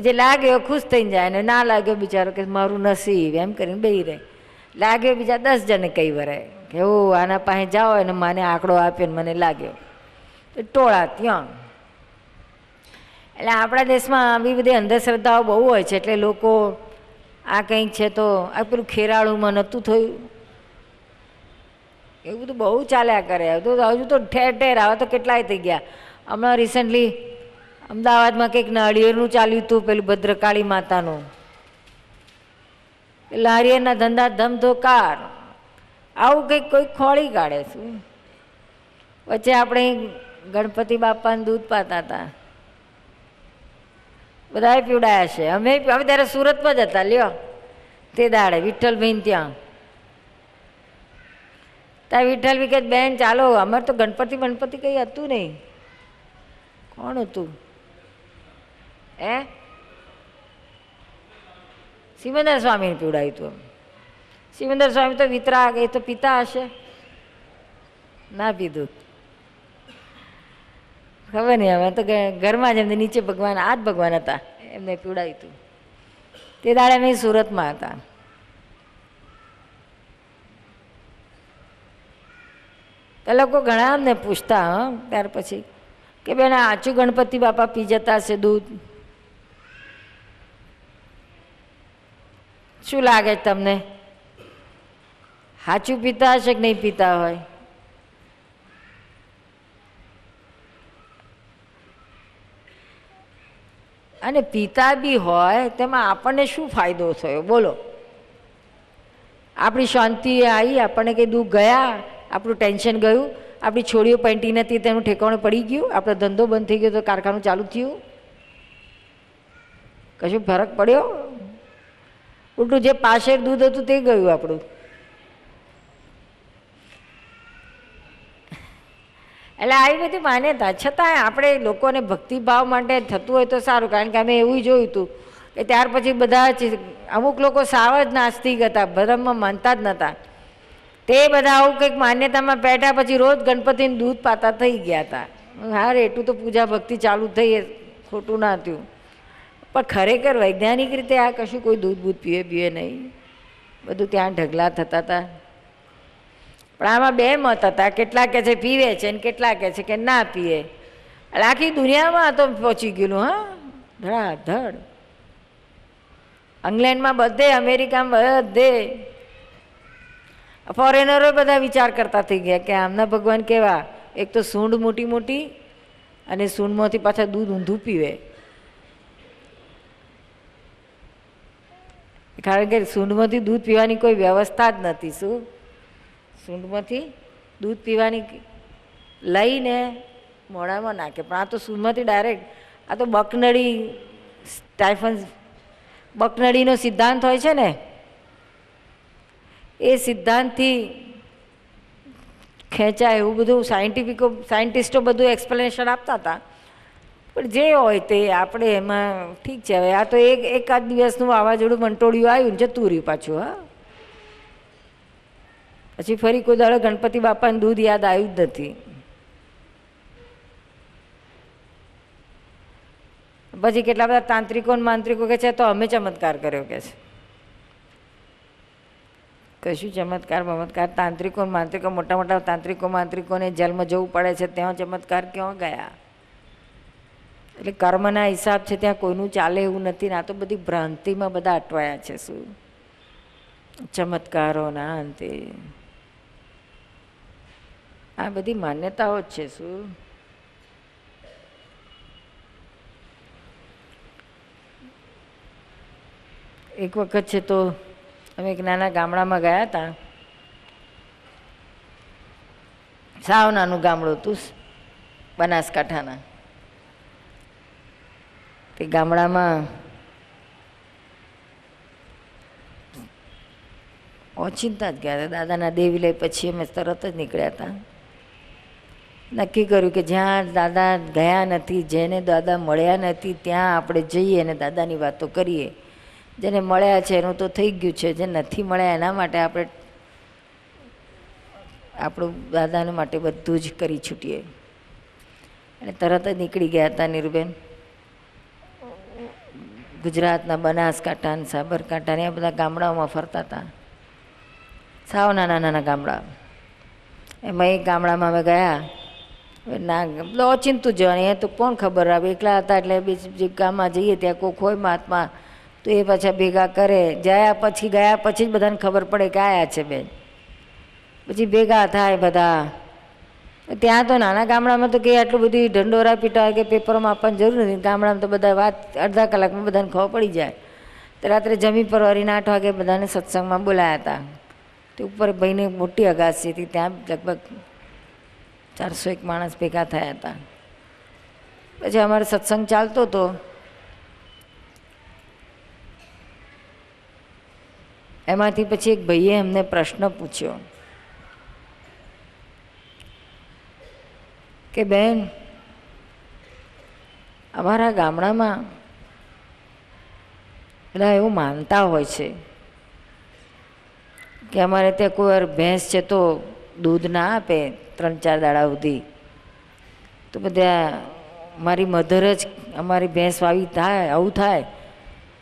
જે લાગ્યો ખુશ થઈને જાય અને ના લાગ્યો બિચારો કે મારું નસીબ, એમ કરીને બેહી રહે. લાગ્યો બીજા દસ જણે કઈ વરે કે, ઓ, આના પાસે જાઓ અને મને આંકડો આપ્યો ને મને લાગ્યો ટોળા ત્યાં એટલે આપણા દેશમાં આવી બધી અંધશ્રદ્ધાઓ બહુ હોય છે એટલે લોકો આ કંઈક છે તો આ પેલું ખેરાળુમાં નહોતું થયું. એવું બધું બહુ ચાલ્યા કરે. તો હજુ તો ઠેર ઠેર આવે તો કેટલાય થઈ ગયા. હમણાં રિસન્ટલી અમદાવાદમાં કંઈક નાળિયેરનું ચાલ્યું હતું, પેલું ભદ્રકાળી માતાનું. લારીએના ધંધા ધમધોકાર. આવું કંઈક કોઈ ખોળી કાઢે શું? વચ્ચે આપણે ગણપતિ બાપાને દૂધ પાતા હતા. બધાએ પીવડાયા છે. અમે અમે ત્યારે સુરતમાં જ હતા, લ્યો. તે દાડે વિઠ્ઠલભાઈ ત્યાં. ત્યાં વિઠ્ઠલ વિકેત બેન, ચાલો, અમારે તો ગણપતિ ગણપતિ કંઈ હતું નહીં. કોણ હતું? હે? સિમંદર સ્વામીને પીવડાવ્યું હતું સિમંદર સ્વામી તો વિતરા એ તો પિતા હશે. ના પીધું. ખબર નહીં, હવે તો ઘરમાં જ એમને નીચે ભગવાન, આ જ ભગવાન હતા, એમને પીવડાવ્યું હતું તે દાડે અમે સુરતમાં હતા. તે લોકો ઘણા અમને પૂછતા, હા, ત્યાર પછી કે બેન આચું ગણપતિ બાપા પી જતા હશે દૂધ? શું લાગે તમને? સાચું પીતા હશે કે નહીં પીતા હોય? અને પિતા બી હોય, તેમાં આપણને શું ફાયદો થયો? બોલો. આપણી શાંતિ આવી, આપણને કંઈ દુઃખ ગયા, આપણું ટેન્શન ગયું, આપણી છોડીઓ પેન્ટી નથી, તેનું ઠેકાણું પડી ગયું, આપણો ધંધો બંધ થઈ ગયો તો કારખાનું ચાલુ થયું? કશું ફરક પડ્યો? ઉલટું જે પાછળ દૂધ હતું તે ગયું આપણું. એટલે આવી બધી માન્યતા. છતાંય આપણે લોકોને ભક્તિભાવ માટે થતું હોય તો સારું, કારણ કે અમે એવું જોયું હતું કે ત્યાર પછી બધા અમુક લોકો સાવ જ નાસ્તિક હતા ધર્મમાં માનતા જ નહોતા. તે બધા આવું કંઈક માન્યતામાં બેઠા પછી રોજ ગણપતિને દૂધ પાતા થઈ ગયા હતા. હા એટલું તો પૂજા ભક્તિ ચાલુ થઈ ખોટું ના થયું. પણ ખરેખર વૈજ્ઞાનિક રીતે આ કશું કોઈ દૂધ બૂધ પીવે પીવે નહીં. બધું ત્યાં ઢગલા થતા હતા. પણ આમાં બે મત હતા, કેટલા કહે છે પીવે છે ને કેટલા કહે છે કે ના પીએ. એટલે આખી દુનિયામાં તો પહોંચી ગયેલું, હા, ધડાધડ. ઇંગ્લેન્ડમાં બધે, અમેરિકામાં બધે. ફોરેનરો બધા વિચાર કરતા થઈ ગયા કે આમના ભગવાન કેવા? એક તો સૂંઢ મોટી મોટી અને સૂંઢમાંથી પાછા દૂધ ઊંધું પીવે. કારણ કે સૂંઢમાંથી દૂધ પીવાની કોઈ વ્યવસ્થા જ નથી, શું? સૂંઢમાંથી દૂધ પીવાની લઈને મોઢામાં નાખે. પણ આ તો સૂંઢમાંથી ડાયરેક્ટ આ તો બકનળી સ્ટાઇફન બકનળીનો સિદ્ધાંત હોય છે ને, એ સિદ્ધાંતથી ખેંચાય એવું બધું સાયન્ટિફિકો સાયન્ટિસ્ટો બધું એક્સપ્લેનેશન આપતા હતા. પણ જે હોય તે આપણે એમાં ઠીક છે. હવે આ તો એક, એકાદ દિવસનું વાવાઝોડું મંટોળિયું આવ્યું ને જતું રહ્યું પાછું, હા. પછી ફરી કોઈ દાડો ગણપતિ બાપાને દૂધ યાદ આવ્યું જ નથી. પછી કેટલા બધા તાંત્રિકો ને માંત્રિકો કે છે, તો અમે ચમત્કાર કર્યો કે છે. કશું ચમત્કાર ચમત્કાર તાંત્રિકો માંત્રિકો, મોટા મોટા તાંત્રિકો, માંત્રિકોને જેલમાં જવું પડે છે, ત્યાં ચમત્કાર ક્યાં ગયા? એટલે કર્મના હિસાબ છે ત્યાં કોઈનું ચાલે એવું નથી ને આ તો બધી ભ્રાંતિમાં બધા અટવાયા છે શું? ચમત્કારોના અંતે. આ બધી માન્યતાઓ જ છે શું? એક વખત છે તો અમે એક નાના ગામડામાં ગયા હતા સાવ નાનું ગામડું હતું બનાસકાંઠાના. તે ગામડામાં ઓચિંતા જ ગયા હતા. દાદાના દેવી લઈ પછી અમે તરત જ નીકળ્યા હતા. નક્કી કર્યું કે જ્યાં દાદા ગયા નથી, જેને દાદા મળ્યા નથી, ત્યાં આપણે જઈએ અને દાદાની વાતો કરીએ. જેને મળ્યા છે એનું તો થઈ ગયું છે. જે નથી મળ્યા એના માટે આપણે આપણું દાદાને માટે બધું જ કરી છૂટીએ. અને તરત જ નીકળી ગયા હતા નીરુબેન. ગુજરાતના બનાસકાંઠા ને સાબરકાંઠા ને એ બધા ગામડાઓમાં ફરતા હતા. સાવ નાના નાના ગામડા. એમાં એક ગામડામાં અમે ગયા. ના, બધું અચિંતું જવાની એ તો કોણ ખબર આવે? એકલા હતા એટલે બીજી ગામમાં જઈએ ત્યાં કોઈ હોય મહાત્મા, તો એ પાછા ભેગા કરે. જયા પછી, ગયા પછી જ બધાને ખબર પડે કે આયા છે બેન. પછી ભેગા થાય બધા. ત્યાં તો નાના ગામડામાં તો કે આટલું બધી ઢંડોરા પીટા કે પેપરોમાં આપવાની જરૂર નથી. ગામડામાં તો બધા વાત અડધા કલાકમાં બધાને ખબર પડી જાય. તો રાત્રે જમી પરવારીને આઠ વાગે બધાને સત્સંગમાં બોલાયા હતા. તે ઉપર ભાઈને મોટી અગાસી હતી. ત્યાં લગભગ ચારસો એક માણસ ભેગા થયા હતા. પછી અમારે સત્સંગ ચાલતો હતો. એમાંથી પછી એક ભાઈએ અમને પ્રશ્ન પૂછ્યો. કે બેન, અમારા ગામડામાં બધા એવું માનતા હોય છે કે અમારે ત્યાં કોઈ વાર ભેંસ છે તો દૂધ ના આપે ત્રણ ચાર દાડા સુધી. તો બધા મારી મધર જ અમારી ભેંસ વાવી થાય, આવું થાય.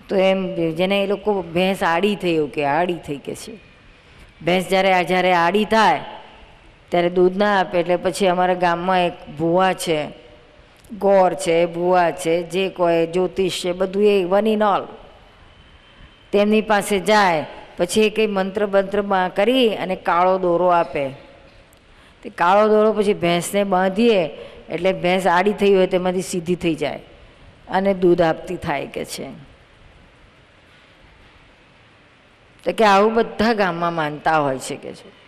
તો એમ જેને એ લોકો ભેંસ આડી થઈ એવું કે, આડી થઈ કે છે. ભેંસ જ્યારે જ્યારે આડી થાય ત્યારે દૂધ ના આપે એટલે પછી અમારા ગામમાં એક ભુવા છે ગોર છે ભુવા છે, જે કોઈ જ્યોતિષ છે, બધું એ વન ઇન ઓલ તેમની પાસે જાય, પછી એ કંઈ મંત્ર બંત્રમાં કરી અને કાળો દોરો આપે. તે કાળો દોરો પછી ભેંસને બાંધીએ, એટલે ભેંસ આડી થઈ હોય તેમાંથી સીધી થઈ જાય અને દૂધ આપતી થાય કે છે. તો કે આવું બધા ગામમાં માનતા હોય છે કે છે.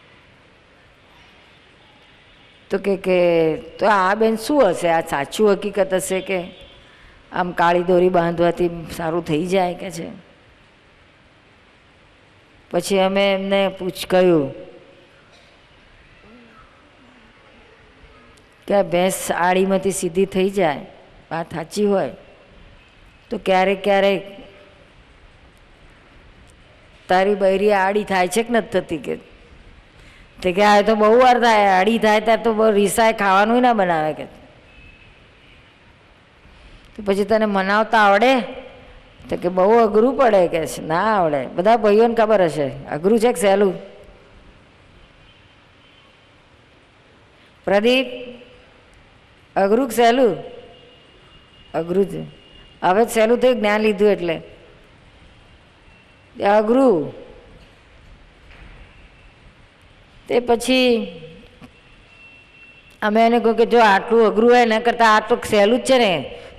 તો કે કે, તો આ બેન શું હશે? આ સાચું હકીકત હશે કે આમ કાળી દોરી બાંધવાથી સારું થઈ જાય કે છે? પછી અમે એમને પૂછ, કહ્યું, કે આ ભેંસ આડીમાંથી સીધી થઈ જાય? વાત સાચી હોય? તો ક્યારેક ક્યારેક તારી બૈરી આડી થાય છે કે નથી થતી કે? તે કે આ તો બહુ વાર થાય આડી થાય ત્યારે તો બહુ રીસાય ખાવાનું ના બનાવે કે તો. પછી તને મનાવતા આવડે? તો કે બહુ અઘરું પડે કે ના આવડે. બધા ભાઈઓને ખબર હશે, અઘરું છે કે સહેલું? પ્રદીપ, અઘરું કે સહેલું? અઘરું છે હવે સહેલું થયું જ્ઞાન લીધું એટલે. અઘરું. તે પછી અમે એને કહ્યું કે જો આટલું અઘરું હોય ને કરતાં આ તો સહેલું જ છે ને.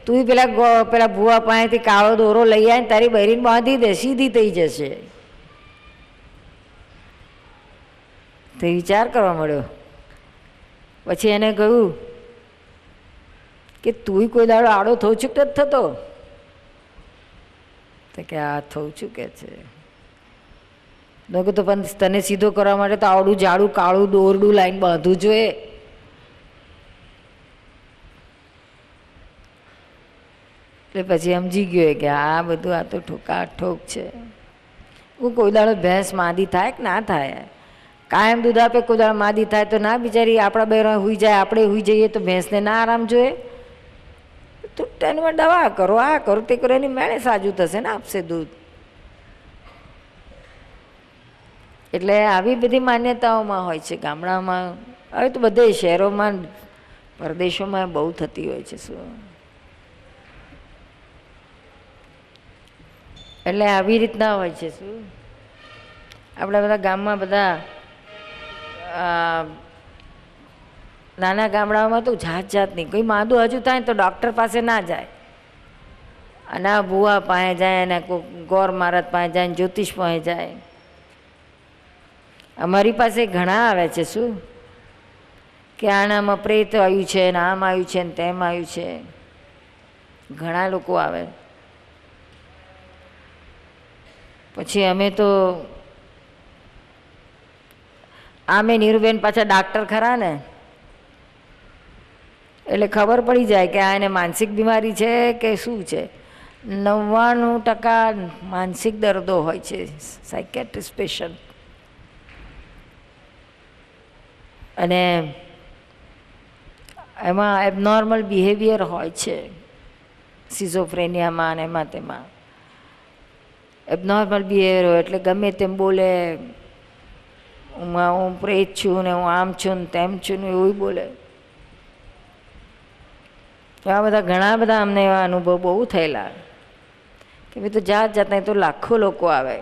તું પેલા પેલા ભૂવા પાસેથી કાળો દોરો લઈ આવીને તારી બહેરીને બાંધી દે, સીધી થઈ જશે. તો વિચાર કરવા મળ્યો. પછી એને કહ્યું કે તુંય કોઈ દાડો આડો થવું છું કે થતો? તો કે આ થવું છું કે છે. મેં કીધું, પણ તને સીધો કરવા માટે તો આવડું જાડું, કાળું, દોરડું લાઈન બાંધવું જોઈએ. એટલે પછી સમજી ગયો કે આ બધું આ તો ઠોકા ઠોક છે. હું કોઈ દાડો ભેંસ માદી થાય કે ના થાય? કાયમ દૂધ આપે, કોઈ દાડો માદી થાય તો ના બિચારી આપણા બહેરો હુઈ જાય, આપણે હુઈ જઈએ તો ભેંસને ના આરામ જોઈએ? તો ટેનમાં દવા કરો, આ કરો, તે કરો, એની મેળે સાજું થશે ને આપશે દૂધ? એટલે આવી બધી માન્યતાઓમાં હોય છે. ગામડામાં, હવે તો બધે શહેરોમાં, પરદેશોમાં બહુ થતી હોય છે શું. એટલે આવી રીતના હોય છે શું. આપણા બધા ગામમાં બધા નાના ગામડાઓમાં તો જાત જાતની કોઈ માદું હજુ થાય તો ડૉક્ટર પાસે ના જાય. અને આ ભૂવા પાસે જાય, અને ગોર મહારાજ પાસે જાય જ્યોતિષ પાસે જાય. અમારી પાસે ઘણા આવે છે, શું? કે આણામાં પ્રેત આવ્યું છે ને આમ આવ્યું છે ને તેમ આવ્યું છે. ઘણા લોકો આવે. પછી અમે તો આમે નીરુબેન પાછા ડાક્ટર ખરા ને? એટલે ખબર પડી જાય કે આ એને માનસિક બીમારી છે કે શું છે? નવ્વાણું ટકા માનસિક દર્દો હોય છે, સાયકેટ્રિસ્ટ પેશન્ટ. અને એમાં એબનોર્મલ બિહેવિયર હોય છે સિઝોફ્રેનિયામાં અને એમાં તેમાં. એબનોર્મલ બિહેવિયર હોય એટલે ગમે તેમ બોલે, હું હું પ્રેત છું ને હું આમ છું ને તેમ છું ને એવું બોલે. એવા બધા ઘણા બધા અમને એવા અનુભવ બહુ થયેલા. કે ભાઈ તો જાત જાતના તો લાખો લોકો આવે.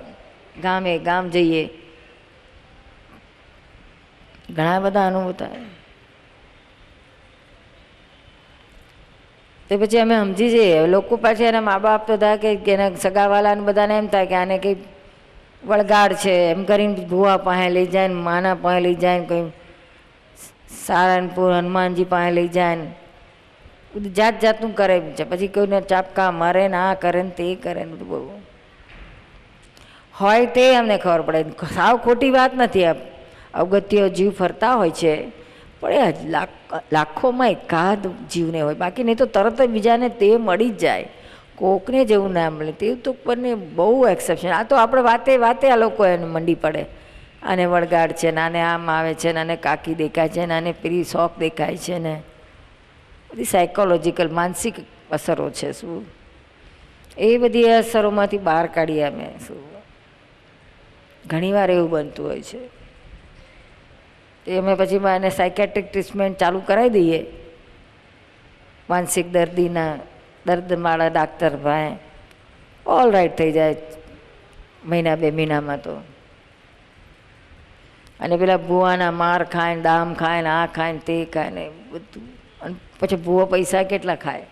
ગામે ગામ જઈએ ઘણા બધા અનુભવ થાય તે પછી અમે સમજી જઈએ. લોકો પાછી એના મા બાપ તો થાય કે એના સગાવાલાને બધાને એમ થાય કે આને કંઈ વળગાડ છે. એમ કરીને ભુવા પાસે લઈ જાય ને માના પાસે લઈ જાય ને કંઈ સારનપુર હનુમાનજી પાસે લઈ જાય બધું જાત જાતનું કરે છે. પછી કોઈને ચાપકા મારે ને આ કરે ને તે કરે ને બધું બહુ. હોય તે અમને ખબર પડે. સાવ ખોટી વાત નથી આ અવગત્ય જીવ ફરતા હોય છે, પણ એ લાખ, લાખોમાં એકાદ જીવને હોય. બાકી નહીં તો તરત જ બીજાને તે મળી જ જાય. કોકને જેવું ના મળે. તે તો પણ બહુ એક્સેપ્શન આ તો આપણે વાતે વાતે આ લોકો એને મંડી પડે. આને વળગાડ છે, ને આને આમ આવે છે, ને આને કાકી દેખાય છે, ને આને પેલી શોખ દેખાય છે, ને બધી સાયકોલોજીકલ માનસિક અસરો છે, શું? એ બધી અસરોમાંથી બહાર કાઢીએ અમે, શું? ઘણીવાર એવું બનતું હોય છે. તે અમે પછી એને સાયકેટ્રિક ટ્રીટમેન્ટ ચાલુ કરાવી દઈએ. માનસિક દર્દીના દર્દવાળા ડાક્ટર ભાઈ ઓલ રાઈટ થઈ જાય મહિના બે મહિનામાં તો. અને પેલા ભૂવાના માર ખાય દામ ખાય આ ખાય તે ખાય ને બધું. અને પછી ભૂવા પૈસા કેટલા ખાય?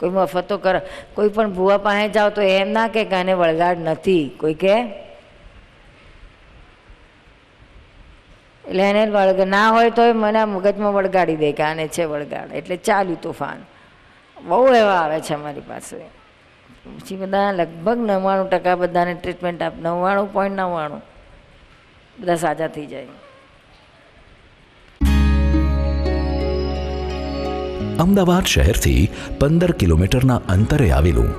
કોઈ મફતો કર, કોઈ પણ ભૂવા પાસે જાઓ તો એમ ના કે કાને વળગાડ નથી. કોઈ કે એટલે એને વળગ ના હોય તોય મને મગજમાં વળગાડી દે કે આને છે વળગાડ. એટલે ચાલ્યું તોફાન. બહુ એવા આવે છે અમારી પાસે. પછી બધા લગભગ નવ્વાણું ટકા બધાને ટ્રીટમેન્ટ આપ નવ્વાણું પોઈન્ટ નવ્વાણું. બધા સાજા થઈ જાય. અમદાવાદ શહેરથી પંદર કિલોમીટરના અંતરે આવેલું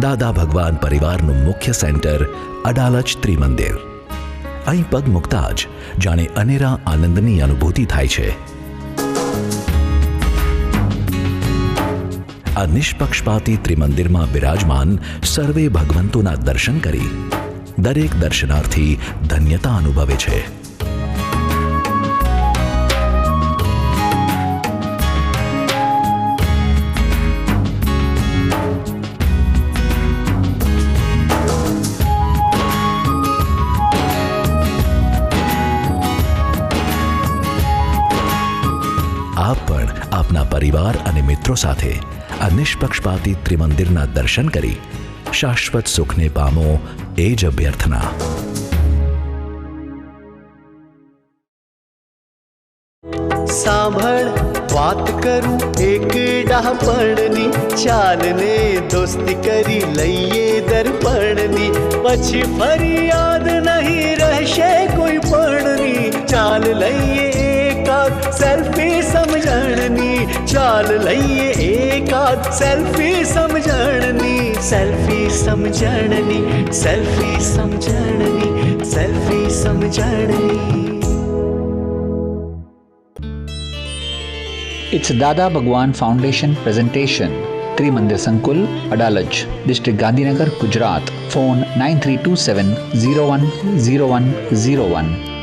દાદા ભગવાન પરિવારનું મુખ્ય સેન્ટર અડાલજ ત્રિમંદિર. અહીં પગ મૂકતા જ જાણે અનેરા આનંદની અનુભૂતિ થાય છે. આ નિષ્પક્ષપાતી ત્રિમંદિરમાં બિરાજમાન સર્વે ભગવંતોના દર્શન કરી દરેક દર્શનાર્થી ધન્યતા અનુભવે છે. પરિવાર અને મિત્રો સાથે આ નિષ્પક્ષપાતી ત્રિમંદિરના દર્શન કરી શાશ્વત સુખને પામો એ જ અભ્યર્થના સાંભળ વાત કરું એક ડાપણની ચાલને દોસ્તી કરી લઈએ દર્પણની પછી ફરિયાદ નહીં રહેશે કોઈ પણની ચાલ લઈએ એકાદ સેલ્ફી સમજણની ચાલ લઈએ એકાદ સેલ્ફી સમજણની સેલ્ફી સમજણની સેલ્ફી સમજણની સેલ્ફી સમજણની It's Dada Bhagwan Foundation presentation. Trimandir Sankul, Adalaj, District Gandhinagar, Gujarat. Phone 9327 010101.